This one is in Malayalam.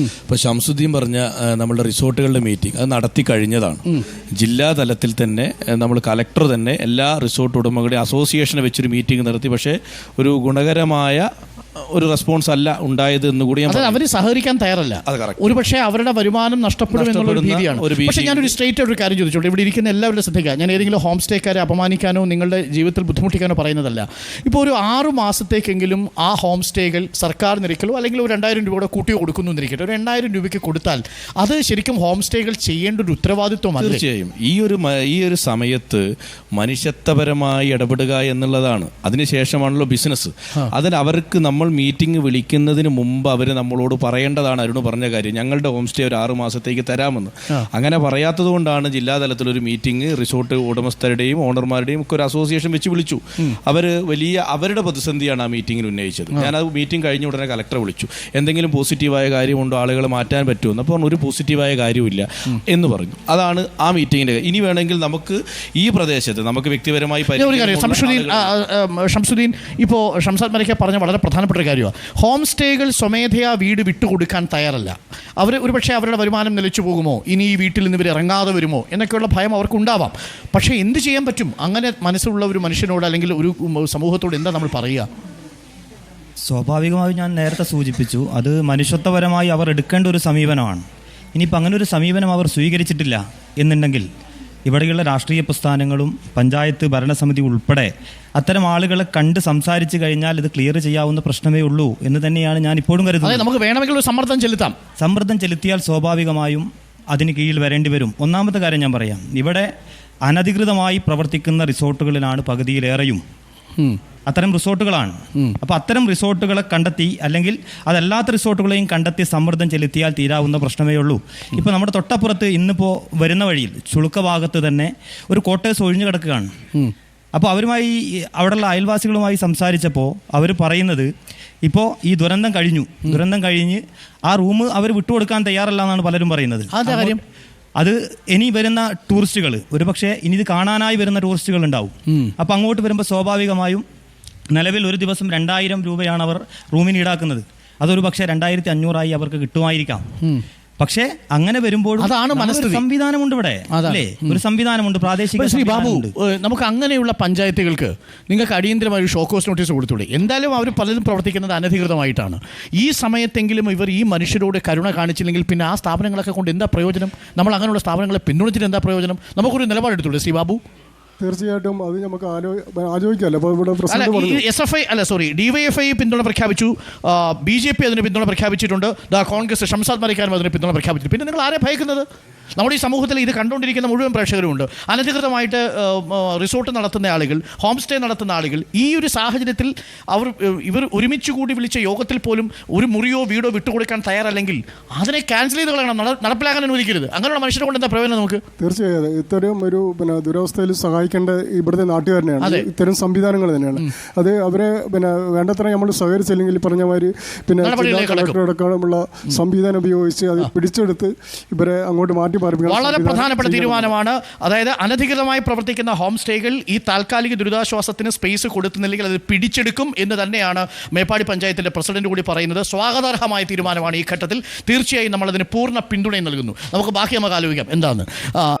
ഇപ്പോൾ ശംസുദ്ദീൻ പറഞ്ഞ നമ്മുടെ നമ്മളുടെ റിസോർട്ടുകളുടെ മീറ്റിംഗ് അത് നടത്തി കഴിഞ്ഞതാണ്. ജില്ലാ തലത്തിൽ തന്നെ നമ്മൾ കലക്ടർ തന്നെ എല്ലാ റിസോർട്ട് ഉടമകളുടെയും അസോസിയേഷനെ വെച്ചൊരു മീറ്റിംഗ് നടത്തി. പക്ഷേ ഒരു ഗുണകരമായ ഒരു റെസ്പോൺസ് അല്ല ഉണ്ടായത് എന്ന് കൂടി അവർ സഹകരിക്കാൻ തയ്യാറല്ല. ഒരു പക്ഷേ ഒരുപക്ഷെ അവരുടെ വരുമാനം നഷ്ടപ്പെടും എന്നുള്ള രീതിയാണ് പക്ഷേ ഞാൻ ഒരു ഞാനൊരു സ്ട്രേറ്റ് ഒരു കാര്യം ചോദിച്ചോട്ടെ? ഇവിടെ ഇരിക്കുന്ന എല്ലാവരുടെ ശ്രദ്ധിക്കുക ഞാൻ ഏതെങ്കിലും ഹോം സ്റ്റേക്കാരെ അപമാനിക്കാനോ നിങ്ങളുടെ ജീവിതത്തിൽ ബുദ്ധിമുട്ടിക്കാനോ പറയുന്നതല്ല. ഇപ്പോൾ ഒരു ആറു മാസത്തേക്കെങ്കിലും ആ ഹോം സ്റ്റേകൾ സർക്കാർ നിരക്കിലോ അല്ലെങ്കിൽ ഒരു രണ്ടായിരം രൂപയുടെ കൂട്ടിയോ കൊടുക്കുന്നു എന്നിരിക്കട്ടെ. ഒരു രണ്ടായിരം രൂപയ്ക്ക് കൊടുത്താൽ അത് ശരിക്കും ഹോം സ്റ്റേകൾ ചെയ്യേണ്ട ഒരു ഉത്തരവാദിത്വമാണ് തീർച്ചയായും. ഈ ഒരു ഈ ഒരു സമയത്ത് മനുഷ്യത്വപരമായി ഇടപെടുക എന്നുള്ളതാണ്. അതിനുശേഷമാണല്ലോ ബിസിനസ് അതിന് അവർക്ക് നമ്മൾ മീറ്റിംഗ് വിളിക്കുന്നതിന് മുമ്പ് അവർ നമ്മളോട് പറയേണ്ടതാണ് അരുണ് പറഞ്ഞ കാര്യം. ഞങ്ങളുടെ ഹോം സ്റ്റേ ഒരു ആറു മാസത്തേക്ക് തരാമെന്ന്. അങ്ങനെ പറയാത്തത് കൊണ്ടാണ് ജില്ലാ തലത്തിൽ ഒരു മീറ്റിംഗ് റിസോർട്ട് ഉടമസ്ഥരുടെയും ഓണർമാരുടെയും ഒക്കെ ഒരു അസോസിയേഷൻ വെച്ച് വിളിച്ചു. അവർ വലിയ അവരുടെ പ്രതിസന്ധിയാണ് ആ മീറ്റിംഗിൽ ഉന്നയിച്ചത്. ഞാൻ ആ മീറ്റിംഗ് കഴിഞ്ഞ ഉടനെ കലക്ടറെ വിളിച്ചു. എന്തെങ്കിലും പോസിറ്റീവായ കാര്യമുണ്ടോ ആളുകളെ മാറ്റാൻ പറ്റുമെന്ന് അപ്പോൾ ഒരു പോസിറ്റീവായ കാര്യമില്ല എന്ന് പറഞ്ഞു. അതാണ് ആ മീറ്റിങ്ങിന്റെ ഇനി വേണമെങ്കിൽ നമുക്ക് ഈ പ്രദേശത്ത് നമുക്ക് വ്യക്തിപരമായി ഇപ്പോൾ ഷംസാദ് പറഞ്ഞ വളരെ പ്രധാനപ്പെട്ട ഒരു കാര്യമാണ് ഹോം സ്റ്റേകൾ സ്വമേധയാ വീട് വിട്ടുകൊടുക്കാൻ തയ്യാറല്ല. അവർ ഒരുപക്ഷെ അവരുടെ വരുമാനം നിലച്ചു പോകുമോ? ഇനി ഈ വീട്ടിൽ നിന്ന് ഇവർ ഇറങ്ങാതെ വരുമോ? എന്നൊക്കെയുള്ള ഭയം അവർക്ക് ഉണ്ടാവാം. പക്ഷേ എന്ത് ചെയ്യാൻ പറ്റും? അങ്ങനെ മനസ്സുള്ള ഒരു മനുഷ്യനോട് അല്ലെങ്കിൽ ഒരു സമൂഹത്തോട് എന്താ നമ്മൾ പറയുക? സ്വാഭാവികമായി ഞാൻ നേരത്തെ സൂചിപ്പിച്ചു അത് മനുഷ്യത്വപരമായി അവർ എടുക്കേണ്ട ഒരു സമീപനമാണ്. ഇനിയിപ്പോൾ അങ്ങനെ ഒരു സമീപനം അവർ സ്വീകരിച്ചിട്ടില്ല എന്നുണ്ടെങ്കിൽ ഇവിടെയുള്ള രാഷ്ട്രീയ പ്രസ്ഥാനങ്ങളും പഞ്ചായത്ത് ഭരണസമിതി ഉൾപ്പെടെ അത്തരം ആളുകളെ കണ്ട് സംസാരിച്ചു കഴിഞ്ഞാൽ ഇത് ക്ലിയർ ചെയ്യാവുന്ന പ്രശ്നമേ ഉള്ളൂ എന്ന് തന്നെയാണ് ഞാൻ ഇപ്പോഴും കരുതുന്നത്. നമുക്ക് വേണമെങ്കിൽ ഒരു സമ്മർദ്ദം ചെലുത്താം. സമ്മർദ്ദം ചെലുത്തിയാൽ സ്വാഭാവികമായും അതിന് കീഴിൽ വരേണ്ടി വരും. ഒന്നാമത്തെ കാര്യം ഞാൻ പറയാം. ഇവിടെ അനധികൃതമായി പ്രവർത്തിക്കുന്ന റിസോർട്ടുകളിലാണ് പകുതിയിലേറെയും അത്തരം റിസോർട്ടുകളാണ്. അപ്പോൾ അത്തരം റിസോർട്ടുകളെ കണ്ടെത്തി അല്ലെങ്കിൽ അതല്ലാത്ത റിസോർട്ടുകളെയും കണ്ടെത്തി സമ്മർദ്ദം ചെലുത്തിയാൽ തീരാവുന്ന പ്രശ്നമേ ഉള്ളൂ. ഇപ്പോൾ നമ്മുടെ തൊട്ടപ്പുറത്ത് ഇന്നിപ്പോ വരുന്ന വഴിയിൽ ചുളുക്ക ഭാഗത്ത് തന്നെ ഒരു കോട്ടേഴ്സ് ഒഴിഞ്ഞു കിടക്കുകയാണ്. അപ്പോൾ അവരുമായി അവിടെയുള്ള അയൽവാസികളുമായി സംസാരിച്ചപ്പോൾ അവർ പറയുന്നത് ഇപ്പോൾ ഈ ദുരന്തം കഴിഞ്ഞു. ദുരന്തം കഴിഞ്ഞ് ആ റൂം അവർ വിട്ടുകൊടുക്കാൻ തയ്യാറല്ല എന്നാണ് പലരും പറയുന്നത്? അത് ഇനി വരുന്ന ടൂറിസ്റ്റുകൾ ഒരുപക്ഷെ ഇനി ഇത് കാണാനായി വരുന്ന ടൂറിസ്റ്റുകൾ ഉണ്ടാവും. അപ്പം അങ്ങോട്ട് വരുമ്പോൾ സ്വാഭാവികമായും നിലവിൽ ഒരു ദിവസം രണ്ടായിരം രൂപയാണ് അവർ റൂമിന് ഈടാക്കുന്നത്. അതൊരു പക്ഷേ രണ്ടായിരത്തി അഞ്ഞൂറായി അവർക്ക് കിട്ടുമായിരിക്കാം. പക്ഷേ അങ്ങനെ വരുമ്പോൾ അതാണ് മനസ്ഥിതി. സംവിധാനമുണ്ട് ഇവിടെ. അല്ലേ? ഒരു സംവിധാനമുണ്ട് പ്രാദേശിക ശ്രീ ബാബു നമുക്ക് അങ്ങനെയുള്ള പഞ്ചായത്തുകൾക്ക് നിങ്ങൾക്ക് അടിയന്തരമായ ഒരു ഷോക്കോസ് നോട്ടീസ് കൊടുത്തൂടെ എന്തായാലും അവർ പലരും പ്രവർത്തിക്കുന്നത് അനധികൃതമായിട്ടാണ്. ഈ സമയത്തെങ്കിലും ഇവർ ഈ മനുഷ്യരോട് കരുണ കാണിച്ചില്ലെങ്കിൽ പിന്നെ ആ സ്ഥാപനങ്ങളൊക്കെ കൊണ്ട് എന്താ പ്രയോജനം? നമ്മൾ അങ്ങനെയുള്ള സ്ഥാപനങ്ങളെ പിന്തുണച്ചിട്ട് എന്താ പ്രയോജനം? നമുക്കൊരു നിലപാടെടുത്തൂടെ ശ്രീ ബാബു? തീർച്ചയായിട്ടും അത് നമുക്ക് ആലോ ആലോചിക്കാമല്ലോ. അപ്പോൾ ഇവിടെ പ്രസിഡന്റ് എസ് എഫ് ഐ അല്ല സോറി ഡിവൈഎഫ്ഐ പിന്തുണ പ്രഖ്യാപിച്ചു. ബി ജെ പി അതിന് പിന്തുണ പ്രഖ്യാപിച്ചിട്ടുണ്ട്. കോൺഗ്രസ് ഷംസാദ് മരിക്കാനും അതിന് പിന്തുണ പ്രഖ്യാപിച്ചു പിന്നെ നിങ്ങൾ ആരെ ഭയക്കുന്നത്? നമ്മുടെ ഈ സമൂഹത്തിൽ ഇത് കണ്ടുകൊണ്ടിരിക്കുന്ന മുഴുവൻ പ്രേക്ഷകരുമുണ്ട് അനധികൃതമായിട്ട് റിസോർട്ട് നടത്തുന്ന ആളുകൾ ഹോം സ്റ്റേ നടത്തുന്ന ആളുകൾ ഈ ഒരു സാഹചര്യത്തിൽ അവർ ഇവർ ഒരുമിച്ച് കൂടി വിളിച്ച യോഗത്തിൽ പോലും ഒരു മുറിയോ വീടോ വിട്ടുകൊടുക്കാൻ തയ്യാറല്ലെങ്കിൽ അതിനെ ക്യാൻസൽ ചെയ്ത് കളയണം. നട- നടപ്പിലാക്കാൻ അനുവദിക്കരുത്. അങ്ങനെയുള്ള മനുഷ്യരെ കൊണ്ട് എന്താ പ്രയോജനം നമുക്ക്? തീർച്ചയായും. ഇത്തരം ഒരു പിന്നെ ദുരവസ്ഥയിൽ സഹായിക്കേണ്ട ഇവിടുത്തെ നാട്ടുകാരനെയാണ്. തന്നെയാണ് ഇത്തരം സംവിധാനങ്ങൾ തന്നെയാണ്. അത് അവരെ പിന്നെ വേണ്ടത്ര നമ്മൾ സഹകരിച്ചില്ലെങ്കിൽ പറഞ്ഞ മാതിരി പിന്നെ അടക്കമുള്ള സംവിധാനം ഉപയോഗിച്ച് അത് പിടിച്ചെടുത്ത് ഇവരെ അങ്ങോട്ട് മാറ്റി വളരെ പ്രധാനപ്പെട്ട തീരുമാനമാണ്. അതായത് അനധികൃതമായി പ്രവർത്തിക്കുന്ന ഹോം സ്റ്റേകൾ ഈ താൽക്കാലിക ദുരിതാശ്വാസത്തിന് സ്പേസ് കൊടുക്കുന്നില്ലെങ്കിൽ അത് പിടിച്ചെടുക്കും എന്ന് തന്നെയാണ് മേപ്പാടി പഞ്ചായത്തിന്റെ പ്രസിഡന്റ് കൂടി പറയുന്നത്. സ്വാഗതാർഹമായ തീരുമാനമാണ് ഈ ഘട്ടത്തിൽ. തീർച്ചയായും നമ്മൾ അതിന് പൂർണ പിന്തുണയും നൽകുന്നു. നമുക്ക് ബാക്കി നമുക്ക് ആലോചിക്കാം എന്താണ്? ആ,